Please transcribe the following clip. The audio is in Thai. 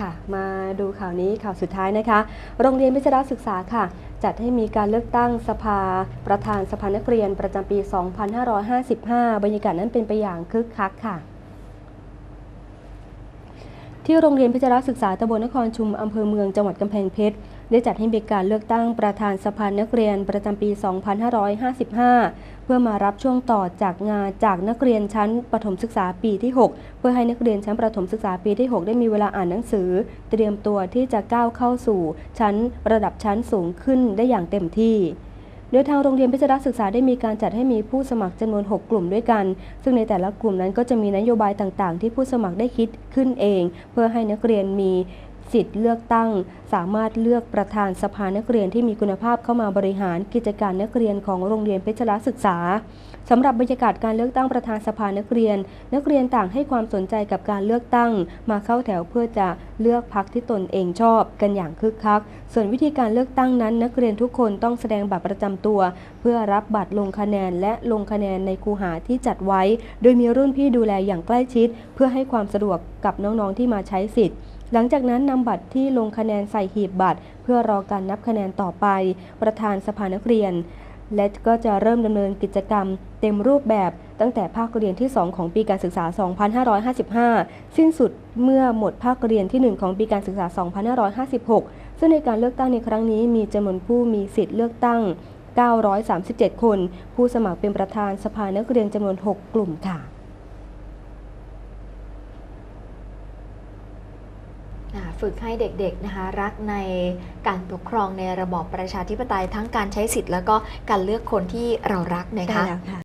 ค่ะ มาดูข่าวนี้ข่าวสุดท้ายนะคะ โรงเรียนพิจารศึกษาค่ะ จัดให้มีการเลือกตั้งสภา ประธานสภานักเรียนประจำปี 2555 บรรยากาศนั้นเป็นไปอย่างคึกคักค่ะ ที่โรงเรียนพิจารศึกษาตำบลนครชุมอำเภอเมืองจังหวัดกำแพงเพชร ได้จัดให้มีการเลือกตั้งประธานสภานักเรียนประจำปี 2555 เพื่อมารับช่วงต่อจากงานจากนักเรียนชั้นประถมศึกษาปีที่ 6 เพื่อให้นักเรียนชั้นประถมศึกษาปีที่ 6 ได้มีเวลาอ่านหนังสือ เตรียมตัวที่จะก้าวเข้าสู่ชั้นระดับชั้นสูงขึ้นได้อย่างเต็มที่ โดยทางโรงเรียนพิจารศึกษาได้มีการจัดให้มีผู้สมัครจำนวน 6 กลุ่มด้วยกัน ซึ่งในแต่ละกลุ่มนั้นก็จะมีนโยบายต่างๆ ที่ผู้สมัครได้คิดขึ้นเอง เพื่อให้นักเรียนมี สิทธิ์เลือกตั้ง สามารถเลือกประธานสภานักเรียนที่มีคุณภาพเข้ามาบริหารกิจการนักเรียนของโรงเรียนเพชรศึกษาสำหรับบรรยากาศการเลือกตั้งประธานสภานักเรียน นักเรียนต่างให้ความสนใจกับการเลือกตั้ง มาเข้าแถวเพื่อจะเลือกพักที่ตนเองชอบ กันอย่างคึกคัก ส่วนวิธีการเลือกตั้งนั้น นักเรียนทุกคนต้องแสดงบัตรประจำตัว เพื่อรับบัตรลงคะแนนและลงคะแนนในคูหาที่จัดไว้ โดยมีรุ่นพี่ดูแลอย่างใกล้ชิด เพื่อให้ความสะดวกกับน้องๆที่มาใช้สิทธิ์ หลังจากนั้นนำบัตรที่ลงคะแนนใส่หีบบัตร เพื่อรอการนับคะแนนต่อไป ประธานสภานักเรียน และก็จะเริ่มดำเนินกิจกรรม เต็มรูปแบบตั้งแต่ภาคเรียนที่ 2 ของปีการศึกษา 2555 สิ้นสุดเมื่อหมดภาคเรียนที่ 1 ของปีการศึกษา 2556 ซึ่งในการเลือกตั้งในครั้งนี้มีจำนวนผู้มีสิทธิ์เลือกตั้ง 937 คน ผู้สมัครเป็นประธานสภานักเรียนจำนวน 6 กลุ่มค่ะ อ่า ฝึกให้เด็กๆนะคะรักในการปกครองในระบอบประชาธิปไตยทั้งการใช้สิทธิ์แล้วก็การเลือกคนที่เรารักนะคะใช่แล้วค่ะ